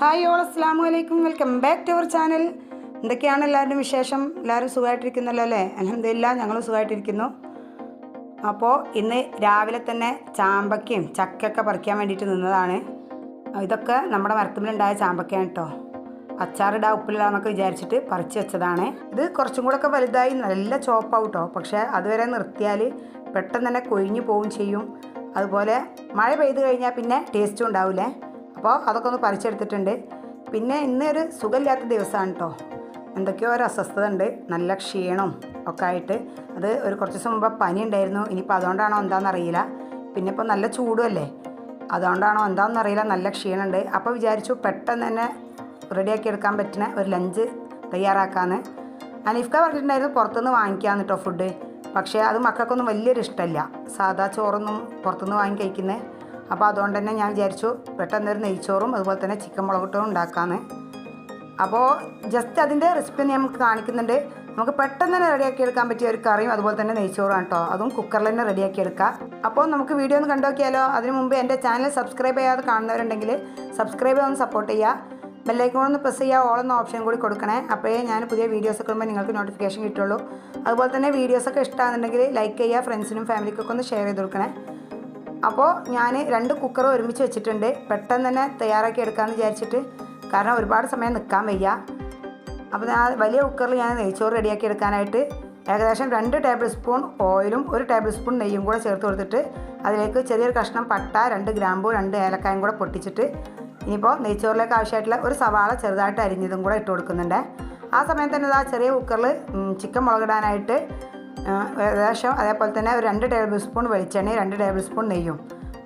Hi all അസ്സാം വലൈക്കും welcome back to our channel എന്തൊക്കെയാണ് എല്ലാവരുടെയും വിശേഷം? എല്ലാവരും സുഖമായിട്ടിരിക്കുന്നല്ലോ അല്ലേ? അലഹമില്ല ഞങ്ങൾ സുഖമായിട്ടിരിക്കുന്നു. അപ്പോൾ ഇന്ന് രാവിലെ തന്നെ ചാമ്പക്കയും ചക്കയൊക്കെ പറിക്കാൻ വേണ്ടിയിട്ട് നിന്നതാണ്. ഇതൊക്കെ നമ്മുടെ മരത്തുമ്പിലുണ്ടായ ചാമ്പക്കയാണ് കേട്ടോ. അച്ചാറിടാ ഉപ്പിലിടാന്നൊക്കെ വിചാരിച്ചിട്ട് പറിച്ച് വെച്ചതാണ്. ഇത് കുറച്ചും കൂടെ ഒക്കെ വലുതായി നല്ല ചോപ്പാവും കേട്ടോ. പക്ഷേ അതുവരെ നിർത്തിയാൽ പെട്ടെന്ന് തന്നെ കൊഴിഞ്ഞു പോവും ചെയ്യും. അതുപോലെ മഴ പെയ്ത് കഴിഞ്ഞാൽ പിന്നെ ടേസ്റ്റും ഉണ്ടാവില്ലേ അപ്പോൾ അതൊക്കെ ഒന്ന് പറിച്ചെടുത്തിട്ടുണ്ട്. പിന്നെ ഇന്ന് ഒരു സുഖമില്ലാത്ത ദിവസമാണ് കേട്ടോ എന്തൊക്കെയോ ഒരു അസ്വസ്ഥത ഉണ്ട്. നല്ല ക്ഷീണവും ഒക്കെ ആയിട്ട്. അത് ഒരു കുറച്ച് ദിവസം മുമ്പ് പനി ഉണ്ടായിരുന്നു. ഇനിയിപ്പോൾ അതുകൊണ്ടാണോ എന്താണെന്നറിയില്ല പിന്നെ ഇപ്പോൾ നല്ല ചൂടുമല്ലേ അതുകൊണ്ടാണോ എന്താണെന്ന് അറിയില്ല. നല്ല ക്ഷീണമുണ്ട് അപ്പോൾ വിചാരിച്ചു പെട്ടെന്ന് തന്നെ റെഡിയാക്കി എടുക്കാൻ പറ്റുന്ന ഒരു ലഞ്ച് തയ്യാറാക്കാമെന്ന് അനീഫ്ക പറഞ്ഞിട്ടുണ്ടായിരുന്നു പുറത്തുനിന്ന് വാങ്ങിക്കാമെന്ന് കേട്ടോ ഫുഡ്. പക്ഷേ അത് മക്കൾക്കൊന്നും വലിയൊരു ഇഷ്ടമല്ല. സാധാ ചോറൊന്നും പുറത്തുനിന്ന് വാങ്ങി കഴിക്കുന്നത് അപ്പോൾ അതുകൊണ്ട് തന്നെ ഞാൻ വിചാരിച്ചു പെട്ടെന്ന് ഒരു നെയ്ച്ചോറും അതുപോലെ തന്നെ ചിക്കൻ മുളകിട്ടും ഉണ്ടാക്കാമെന്ന് അപ്പോൾ ജസ്റ്റ് അതിന്റെ റെസിപ്പി നമുക്ക് കാണിക്കുന്നുണ്ട്. നമുക്ക് പെട്ടെന്ന് തന്നെ റെഡിയാക്കി എടുക്കാൻ പറ്റിയ ഒരു കറിയും അതുപോലെ തന്നെ നെയ്ച്ചോറാണ് കേട്ടോ. അതും കുക്കറിൽ തന്നെ റെഡിയാക്കി എടുക്കാം. അപ്പോൾ നമുക്ക് വീഡിയോ ഒന്ന് കണ്ടോക്കിയാലോ അതിന് മുമ്പ് എന്റെ ചാനൽ സബ്സ്ക്രൈബ് ചെയ്യാതെ കാണുന്നവരുണ്ടെങ്കിൽ സബ്സ്ക്രൈബ് ഒന്ന് സപ്പോർട്ട് ചെയ്യുക. ബെല്ലൈക്കോൺ ഒന്ന് പ്രസ് ചെയ്യുക. ഓൾ എന്ന ഓപ്ഷൻ കൂടി കൊടുക്കണേ. അപ്പോഴേ ഞാൻ പുതിയ വീഡിയോസ് ഒക്കെ വരുമ്പോൾ നിങ്ങൾക്ക് നോട്ടിഫിക്കേഷൻ കിട്ടുള്ളൂ. അതുപോലെ തന്നെ വീഡിയോസൊക്കെ ഇഷ്ടമാണെന്നുണ്ടെങ്കിൽ ലൈക്ക് ചെയ്യുക. ഫ്രണ്ട്സിനും ഫാമിലിക്കൊക്കെ ഒന്ന് ഷെയർ ചെയ്ത് കൊടുക്കണേ. അപ്പോൾ ഞാൻ രണ്ട് കുക്കർ ഒരുമിച്ച് വെച്ചിട്ടുണ്ട്. പെട്ടെന്ന് തന്നെ തയ്യാറാക്കി എടുക്കാമെന്ന് വിചാരിച്ചിട്ട്. കാരണം ഒരുപാട് സമയം നിൽക്കാൻ വയ്യ. അപ്പോൾ ഞാൻ വലിയ കുക്കറിൽ ഞാൻ നെയ്ച്ചോറ് റെഡിയാക്കി എടുക്കാനായിട്ട് ഏകദേശം രണ്ട് ടേബിൾ സ്പൂൺ ഓയിലും ഒരു ടേബിൾ സ്പൂൺ നെയ്യും കൂടെ ചേർത്ത് കൊടുത്തിട്ട് അതിലേക്ക് ചെറിയൊരു കഷ്ണം പട്ട രണ്ട് ഗ്രാമ്പൂ രണ്ട് ഏലക്കായും കൂടെ പൊട്ടിച്ചിട്ട് ഇനിയിപ്പോൾ നെയ്ച്ചോറിലേക്ക് ആവശ്യമായിട്ടുള്ള ഒരു സവാള ചെറുതായിട്ട് അരിഞ്ഞതും കൂടെ ഇട്ട് കൊടുക്കുന്നുണ്ട്. ആ സമയത്ത് തന്നെ ആ ചെറിയ കുക്കറിൽ ചിക്കൻ മുളകിടാനായിട്ട് ഏകദേശം അതേപോലെ തന്നെ ഒരു രണ്ട് ടേബിൾ സ്പൂൺ വെളിച്ചെണ്ണയും രണ്ട് ടേബിൾ സ്പൂൺ നെയ്യും.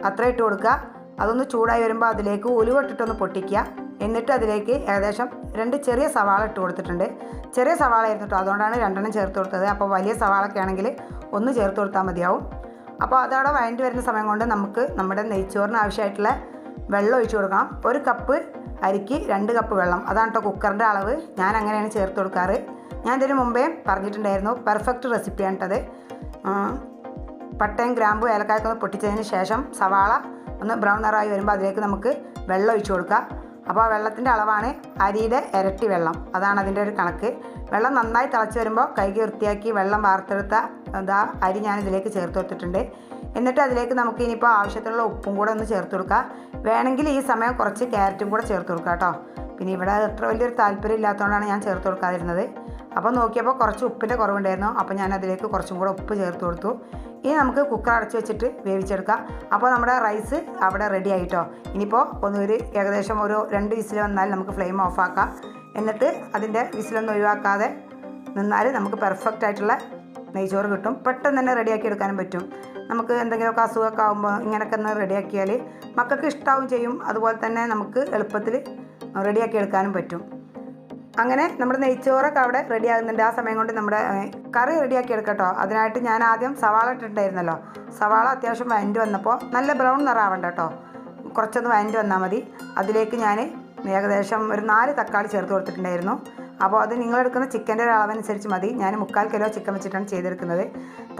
അത്ര ഇട്ട് കൊടുക്കുക. അതൊന്ന് ചൂടായി വരുമ്പോൾ അതിലേക്ക് ഉലുവ ഇട്ടിട്ടൊന്ന് പൊട്ടിക്കുക. എന്നിട്ട് അതിലേക്ക് ഏകദേശം രണ്ട് ചെറിയ സവാള ഇട്ട് കൊടുത്തിട്ടുണ്ട്. ചെറിയ സവാള ആയിരുന്നു അതുകൊണ്ടാണ് രണ്ടെണ്ണം ചേർത്ത് കൊടുത്തത്. അപ്പോൾ വലിയ സവാളൊക്കെ ആണെങ്കിൽ ഒന്ന് ചേർത്ത് കൊടുത്താൽ മതിയാവും. അപ്പോൾ അതവിടെ വഴണ്ടി വരുന്ന സമയം കൊണ്ട് നമുക്ക് നമ്മുടെ നെയ്ച്ചോറിന് ആവശ്യമായിട്ടുള്ള വെള്ളം ഒഴിച്ചു കൊടുക്കണം. ഒരു കപ്പ് അരിക്ക് രണ്ട് കപ്പ് വെള്ളം. അതാണ് കേട്ടോ കുക്കറിന്റെ അളവ്. ഞാൻ അങ്ങനെയാണ് ചേർത്ത് കൊടുക്കാറ്. ഞാൻ ഇതിന് മുമ്പേ പറഞ്ഞിട്ടുണ്ടായിരുന്നു പെർഫെക്റ്റ് റെസിപ്പിയാണ് കേട്ടത് പട്ടയും ഗ്രാമ്പും ഏലക്കായൊക്കെ ഒന്ന് പൊട്ടിച്ചതിന് ശേഷം സവാള ഒന്ന് ബ്രൗൺ നിറമായി വരുമ്പോൾ അതിലേക്ക് നമുക്ക് വെള്ളം ഒഴിച്ചു കൊടുക്കാം അപ്പോൾ ആ വെള്ളത്തിന്റെ അളവാണ് അരിയുടെ ഇരട്ടി വെള്ളം. അതാണ് അതിന്റെ ഒരു കണക്ക്. വെള്ളം നന്നായി തിളച്ച് വരുമ്പോൾ കൈകി വൃത്തിയാക്കി വെള്ളം വാർത്തെടുത്ത ഇതാ അരി ഞാൻ ഇതിലേക്ക് ചേർത്ത് കൊടുത്തിട്ടുണ്ട്. എന്നിട്ട് അതിലേക്ക് നമുക്ക് ഇനിയിപ്പോൾ ആവശ്യത്തിനുള്ള ഉപ്പും കൂടെ ഒന്ന് ചേർത്ത് കൊടുക്കാം വേണമെങ്കിൽ ഈ സമയം കുറച്ച് ക്യാരറ്റും കൂടെ ചേർത്ത് കൊടുക്കാം കേട്ടോ. പിന്നെ ഇവിടെ അത്ര വലിയൊരു താല്പര്യം ഇല്ലാത്തതുകൊണ്ടാണ് ഞാൻ ചേർത്ത് കൊടുക്കാതിരുന്നത്. അപ്പോൾ നോക്കിയപ്പോൾ കുറച്ച് ഉപ്പിന്റെ കുറവുണ്ടായിരുന്നു. അപ്പോൾ ഞാൻ അതിലേക്ക് കുറച്ചും കൂടെ ഉപ്പ് ചേർത്ത് കൊടുത്തു. ഇനി നമുക്ക് കുക്കർ അടച്ച് വെച്ചിട്ട് വേവിച്ചെടുക്കാം. അപ്പോൾ നമ്മുടെ റൈസ് അവിടെ റെഡി ആയിട്ടോ? ഇനിയിപ്പോൾ ഒന്നൊരു ഏകദേശം ഒരു രണ്ട് വിസിൽ വന്നാൽ നമുക്ക് ഫ്ലെയിം ഓഫാക്കാം എന്നിട്ട് അതിന്റെ വിസിലൊന്നും ഒഴിവാക്കാതെ നിന്നാൽ നമുക്ക് പെർഫെക്റ്റ് ആയിട്ടുള്ള നെയ്ച്ചോറ് കിട്ടും. പെട്ടെന്ന് തന്നെ റെഡിയാക്കി എടുക്കാനും പറ്റും. നമുക്ക് എന്തെങ്കിലുമൊക്കെ അസുഖമൊക്കെ ആകുമ്പോൾ ഇങ്ങനെയൊക്കെ ഒന്ന് റെഡിയാക്കിയാൽ മക്കൾക്ക് ഇഷ്ടാവും ചെയ്യും. അതുപോലെ തന്നെ നമുക്ക് എളുപ്പത്തിൽ റെഡിയാക്കി എടുക്കാനും പറ്റും. അങ്ങനെ നമ്മുടെ നെയ്ച്ചോറൊക്കെ അവിടെ റെഡി ആകുന്നുണ്ട് ആ സമയം കൊണ്ട് നമ്മുടെ കറി റെഡിയാക്കി എടുക്കട്ടോ. അതിനായിട്ട് ഞാൻ ആദ്യം സവാള ഇട്ടിട്ടുണ്ടായിരുന്നല്ലോ. സവാള അത്യാവശ്യം വഴണ്ടി വന്നപ്പോൾ നല്ല ബ്രൗൺ നിറാവണ്ട കേട്ടോ കുറച്ചൊന്ന് വഴണ്ടി വന്നാൽ മതി. അതിലേക്ക് ഞാൻ ഏകദേശം ഒരു നാല് തക്കാളി ചേർത്ത് കൊടുത്തിട്ടുണ്ടായിരുന്നു. അപ്പോൾ അത് നിങ്ങളെടുക്കുന്ന ചിക്കന്റെ ഒരു അളവനുസരിച്ച് മതി. ഞാൻ മുക്കാൽ കിലോ ചിക്കൻ വെച്ചിട്ടാണ് ചെയ്തെടുക്കുന്നത്.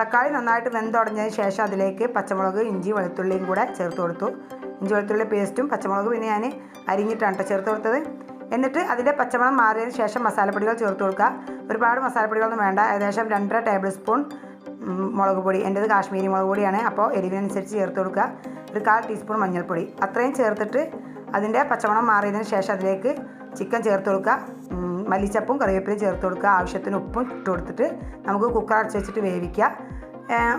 തക്കാളി നന്നായിട്ട് വെന്തുടഞ്ഞതിന് ശേഷം അതിലേക്ക് പച്ചമുളക് ഇഞ്ചി വെളുത്തുള്ളിയും കൂടെ ചേർത്ത് കൊടുത്തു. ഇഞ്ചി വെളുത്തുള്ളി പേസ്റ്റും പച്ചമുളക് പിന്നെ ഞാൻ അരിഞ്ഞിട്ടാണ് കേട്ടോ ചേർത്ത് കൊടുത്തത്. എന്നിട്ട് അതിന്റെ പച്ചമണം മാറിയതിന് ശേഷം മസാലപ്പൊടികൾ ചേർത്ത് കൊടുക്കുക. ഒരുപാട് മസാലപ്പൊടികളൊന്നും വേണ്ട. ഏകദേശം രണ്ടര ടേബിൾ സ്പൂൺ മുളക് പൊടി. എന്റേത് കാശ്മീരി മുളക് പൊടിയാണ്. അപ്പോൾ എരിവിനനുസരിച്ച് ചേർത്ത് കൊടുക്കുക. ഒരു കാൽ ടീസ്പൂൺ മഞ്ഞൾപ്പൊടി. അത്രയും ചേർത്തിട്ട് അതിന്റെ പച്ചമണം മാറിയതിന് ശേഷം അതിലേക്ക് ചിക്കൻ ചേർത്ത് കൊടുക്കുക. മല്ലിച്ചപ്പും കറിവേപ്പിലയും ചേർത്ത് കൊടുക്കുക. ആവശ്യത്തിന് ഉപ്പും ഇട്ട് കൊടുത്തിട്ട് നമുക്ക് കുക്കർ അടച്ച് വെച്ചിട്ട് വേവിക്കുക.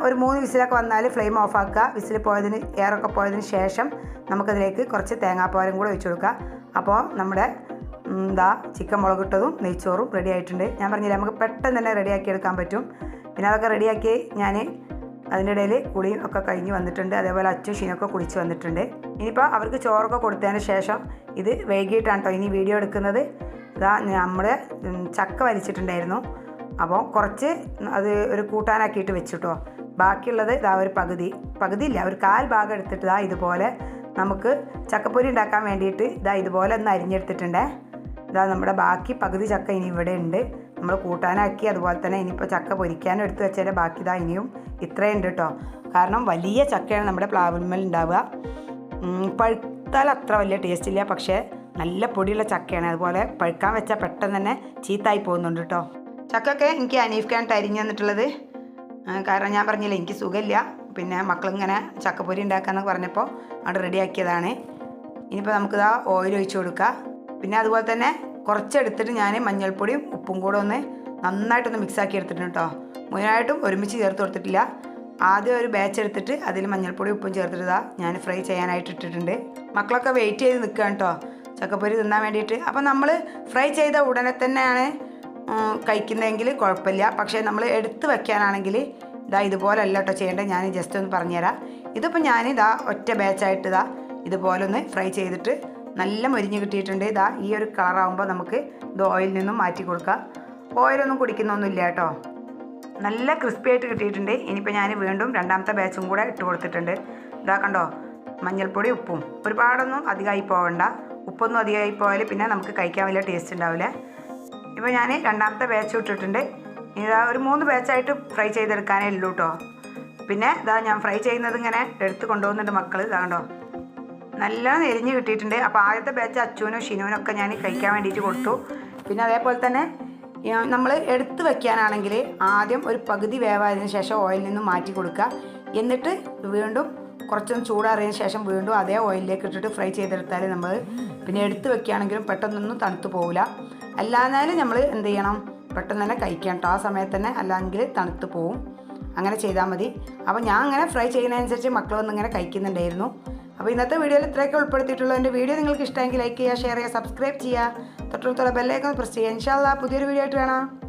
ഒരു മൂന്ന് വിസിലൊക്കെ വന്നാൽ ഫ്ലെയിം ഓഫ് ആക്കുക വിസിൽ പോയതിന് എയറൊക്കെ പോയതിന് ശേഷം നമുക്കതിലേക്ക് കുറച്ച് തേങ്ങാപ്പാലും കൂടെ ഒഴിച്ചു കൊടുക്കുക. അപ്പോൾ നമ്മുടെ എന്താ ചിക്കൻ മുളകിട്ടതും നെയ്ച്ചോറും റെഡി ആയിട്ടുണ്ട്. ഞാൻ പറഞ്ഞില്ല നമുക്ക് പെട്ടെന്ന് തന്നെ റെഡിയാക്കി എടുക്കാൻ പറ്റും. പിന്നെ അതൊക്കെ റെഡിയാക്കി ഞാൻ അതിന്റെ ഇടയിൽ കുളിയും ഒക്കെ കഴിഞ്ഞ് വന്നിട്ടുണ്ട്. അതേപോലെ അച്ചും ഷീനൊക്കെ കുളിച്ച് വന്നിട്ടുണ്ട്. ഇനിയിപ്പോൾ അവർക്ക് ചോറൊക്കെ കൊടുത്തതിന് ശേഷം ഇത് വൈകിട്ടാണ് കേട്ടോ ഇനി വീഡിയോ എടുക്കുന്നത്. ഇതാ നമ്മൾ ചക്ക വലിച്ചിട്ടുണ്ടായിരുന്നു. അപ്പോൾ കുറച്ച് അത് ഒരു കൂട്ടാനാക്കിയിട്ട് വെച്ചിട്ടോ. ബാക്കിയുള്ളത് ഇതാ ഒരു പകുതി. പകുതി ഇല്ല ഒരു കാൽ ഭാഗം എടുത്തിട്ട് ഇതാ ഇതുപോലെ നമുക്ക് ചക്കപ്പൊരി ഉണ്ടാക്കാൻ വേണ്ടിയിട്ട് ഇതാ ഇതുപോലെ ഒന്ന് അരിഞ്ഞെടുത്തിട്ടുണ്ടേ. ഇതാ നമ്മുടെ ബാക്കി പകുതി ചക്ക ഇനി ഇവിടെ ഉണ്ട്. നമ്മൾ കൂട്ടാനാക്കി അതുപോലെ തന്നെ ഇനിയിപ്പോൾ ചക്ക പൊരിക്കാനും എടുത്ത് വെച്ചതിന്റെ ബാക്കി ഇതാ ഇനിയും ഇത്രയും ഉണ്ട് കേട്ടോ. കാരണം വലിയ ചക്കയാണ് നമ്മുടെ പ്ലാവിന്മേൽ ഉണ്ടാവുക. പഴുത്താൽ അത്ര വലിയ ടേസ്റ്റ് ഇല്ല പക്ഷേ നല്ല പൊടിയുള്ള ചക്കയാണ്. അതുപോലെ പഴുക്കാൻ വെച്ചാൽ പെട്ടെന്ന് തന്നെ ചീത്തായി പോകുന്നുണ്ട് കേട്ടോ. ചക്കൊക്കെ എനിക്ക് അനീഫ് ഖാൻ അരിഞ്ഞു തന്നിട്ടുള്ളത്. കാരണം ഞാൻ പറഞ്ഞില്ല എനിക്ക് സുഖമില്ല. പിന്നെ മക്കളിങ്ങനെ ചക്കപ്പൊരി ഉണ്ടാക്കാമെന്നൊക്കെ പറഞ്ഞപ്പോൾ അവിടെ റെഡിയാക്കിയതാണ്. ഇനിയിപ്പോൾ നമുക്കിത് ആ ഓയിൽ ഒഴിച്ച് കൊടുക്കുക പിന്നെ അതുപോലെ തന്നെ കുറച്ചെടുത്തിട്ട് ഞാൻ മഞ്ഞൾപ്പൊടിയും ഉപ്പും കൂടെ ഒന്ന് നന്നായിട്ടൊന്ന് മിക്സ് ആക്കി എടുത്തിട്ടുണ്ട് കേട്ടോ. മുഴുവനായിട്ടും ഒരുമിച്ച് ചേർത്ത് കൊടുത്തിട്ടില്ല. ആദ്യം ഒരു ബാച്ച് എടുത്തിട്ട് അതിൽ മഞ്ഞൾപ്പൊടി ഉപ്പും ചേർത്തിട്ട് ഇതാ ഞാൻ ഫ്രൈ ചെയ്യാനായിട്ട് ഇട്ടിട്ടുണ്ട്. മക്കളൊക്കെ വെയിറ്റ് ചെയ്ത് നിൽക്കുകയാണ് കേട്ടോ. ചക്കപ്പൊരി തിന്നാൻ വേണ്ടിയിട്ട്. അപ്പം നമ്മൾ ഫ്രൈ ചെയ്ത ഉടനെ തന്നെയാണ് കഴിക്കുന്നതെങ്കിൽ കുഴപ്പമില്ല. പക്ഷേ നമ്മൾ എടുത്ത് വെക്കാനാണെങ്കിൽ ഇതാ ഇതുപോലല്ല കേട്ടോ ചെയ്യേണ്ടത്. ഞാൻ ജസ്റ്റ് ഒന്ന് പറഞ്ഞുതരാം. ഇതിപ്പോൾ ഞാൻ ഇതാ ഒറ്റ ബാച്ചായിട്ട് ഇതാ ഇതുപോലെ ഒന്ന് ഫ്രൈ ചെയ്തിട്ട് നല്ല മൊരിഞ്ഞ് കിട്ടിയിട്ടുണ്ട്. ഇതാ ഈ ഒരു കളറാകുമ്പോൾ നമുക്ക് ഇത് ഓയിലിൽ നിന്നും മാറ്റി കൊടുക്കാം. ഓയിലൊന്നും കുടിക്കുന്നൊന്നുമില്ല കേട്ടോ. നല്ല ക്രിസ്പി ആയിട്ട് കിട്ടിയിട്ടുണ്ട്. ഇനിയിപ്പോൾ ഞാൻ വീണ്ടും രണ്ടാമത്തെ ബാച്ചും കൂടെ ഇട്ട് കൊടുത്തിട്ടുണ്ട്. ഇതാ കണ്ടോ? മഞ്ഞൾപ്പൊടി ഉപ്പും. ഒരുപാടൊന്നും അധികമായി പോകണ്ട ഉപ്പൊന്നും അധികമായി പോയാൽ പിന്നെ നമുക്ക് കഴിക്കാൻ വലിയ ടേസ്റ്റ് ഉണ്ടാവില്ല ഇപ്പോൾ ഞാൻ രണ്ടാമത്തെ ബാച്ച് ഇട്ടിട്ടുണ്ട്. ഇതാ ഒരു മൂന്ന് ബാച്ചായിട്ട് ഫ്രൈ ചെയ്തെടുക്കാനേ ഉള്ളൂ കേട്ടോ പിന്നെ ഇതാ ഞാൻ ഫ്രൈ ചെയ്യുന്നത് ഇങ്ങനെ എടുത്ത് കൊണ്ടുപോകുന്നുണ്ട് മക്കൾ ഇതാണ്ടോ നല്ല എരിഞ്ഞ് കിട്ടിയിട്ടുണ്ട്. അപ്പോൾ ആദ്യത്തെ ബാച്ച് അച്ചുവിനും ഷിനുവിനും ഒക്കെ ഞാൻ കഴിക്കാൻ വേണ്ടിയിട്ട് കൊടുത്തു. പിന്നെ അതേപോലെ തന്നെ നമ്മൾ എടുത്ത് വെക്കാനാണെങ്കിൽ ആദ്യം ഒരു പകുതി വേവായതിനു ശേഷം ഓയിലിൽ നിന്ന് മാറ്റി കൊടുക്കുക. എന്നിട്ട് വീണ്ടും കുറച്ചൊന്ന് ചൂടാറിയതിന് ശേഷം വീണ്ടും അതേ ഓയിലിലേക്ക് ഇട്ടിട്ട് ഫ്രൈ ചെയ്തെടുത്താൽ നമ്മൾ പിന്നെ എടുത്ത് വെക്കുകയാണെങ്കിലും പെട്ടെന്നൊന്നും തണുത്ത് പോകില്ല അല്ലാന്നാലും നമ്മൾ എന്ത് ചെയ്യണം? പെട്ടെന്ന് തന്നെ കഴിക്കണം. കേട്ടോ ആ സമയത്ത് തന്നെ അല്ലെങ്കിൽ തണുത്ത് പോവും. അങ്ങനെ ചെയ്താൽ മതി. അപ്പോൾ ഞാൻ അങ്ങനെ ഫ്രൈ ചെയ്യുന്നതനുസരിച്ച് മക്കൾ വന്ന് ഇങ്ങനെ കഴിക്കുന്നുണ്ടായിരുന്നു. അപ്പോൾ ഇന്നത്തെ വീഡിയോയിൽ ഇത്രയൊക്കെ ഉൾപ്പെടുത്തിയിട്ടുള്ളൂ എന്റെ വീഡിയോ നിങ്ങൾക്ക് ഇഷ്ടമെങ്കിൽ ലൈക്ക് ചെയ്യുക ഷെയർ ചെയ്യുക സബ്സ്ക്രൈബ് ചെയ്യുക. തൊട്ടടുത്തുള്ള ബെല്ലൈക്കൺ പ്രസ് ചെയ്യുക. ഇൻഷാല്ലാ പുതിയൊരു വീഡിയോ ആയിട്ട് വേണം.